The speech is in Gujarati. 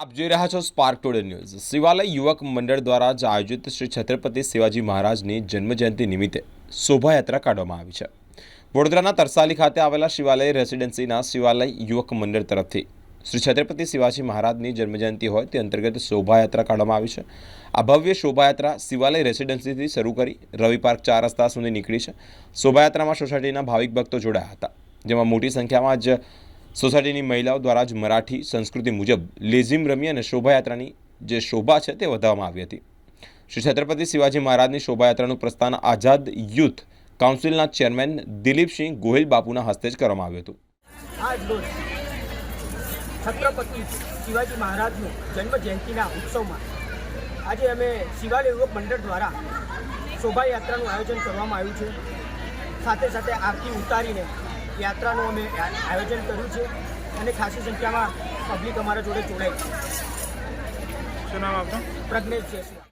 આપ જોઈ રહ્યા છો સ્પાર્ક ટુડે ન્યૂઝ શિવાલય યુવક મંડળ દ્વારા જ આયોજિત શ્રી છત્રપતિ શિવાજી મહારાજની જન્મજયંતિ નિમિત્તે શોભાયાત્રા કાઢવામાં આવી છે. વડોદરાના તરસાલી ખાતે આવેલા શિવાલય રેસિડેન્સીના શિવાલય યુવક મંડળ તરફથી શ્રી છત્રપતિ શિવાજી મહારાજની જન્મજયંતિ હોય તે અંતર્ગત શોભાયાત્રા કાઢવામાં આવી છે. આ ભવ્ય શોભાયાત્રા શિવાલય રેસિડેન્સીથી શરૂ કરી રવિ પાર્ક ચાર રસ્તા સુધી નીકળી છે. શોભાયાત્રામાં સોસાયટીના ભાવિક ભક્તો જોડાયા હતા, જેમાં મોટી સંખ્યામાં જ સોસાયટીની મહિલાઓ દ્વારા જ મરાઠી સંસ્કૃતિ મુજબ લેઝિમ રમી અને શોભાયાત્રાની જે શોભા છે તે વધારવામાં આવી હતી. શ્રી છત્રપતિ શિવાજી મહારાજની શોભાયાત્રાનું પ્રસ્થાન આઝાદ યુથ કાઉન્સિલના ચેરમેન દિલીપસિંહ ગોહિલ બાપુના હસ્તે જ કરવામાં આવ્યું હતું. છત્રપતિ શિવાજી મહારાજનું જન્મ જયંતિના ઉત્સવમાં આજે અમે શિવાલય યુવક મંડળ દ્વારા શોભાયાત્રાનું આયોજન કરવામાં આવ્યું છે. સાથે સાથે આરતી ઉતારીને યાત્રાનું અમે આયોજન કર્યું છે અને ખાસી સંખ્યામાં પબ્લિક અમારા જોડે જોડાઈ છે. શું નામ આપનું? પ્રજ્ઞેશ જયસ્વાલ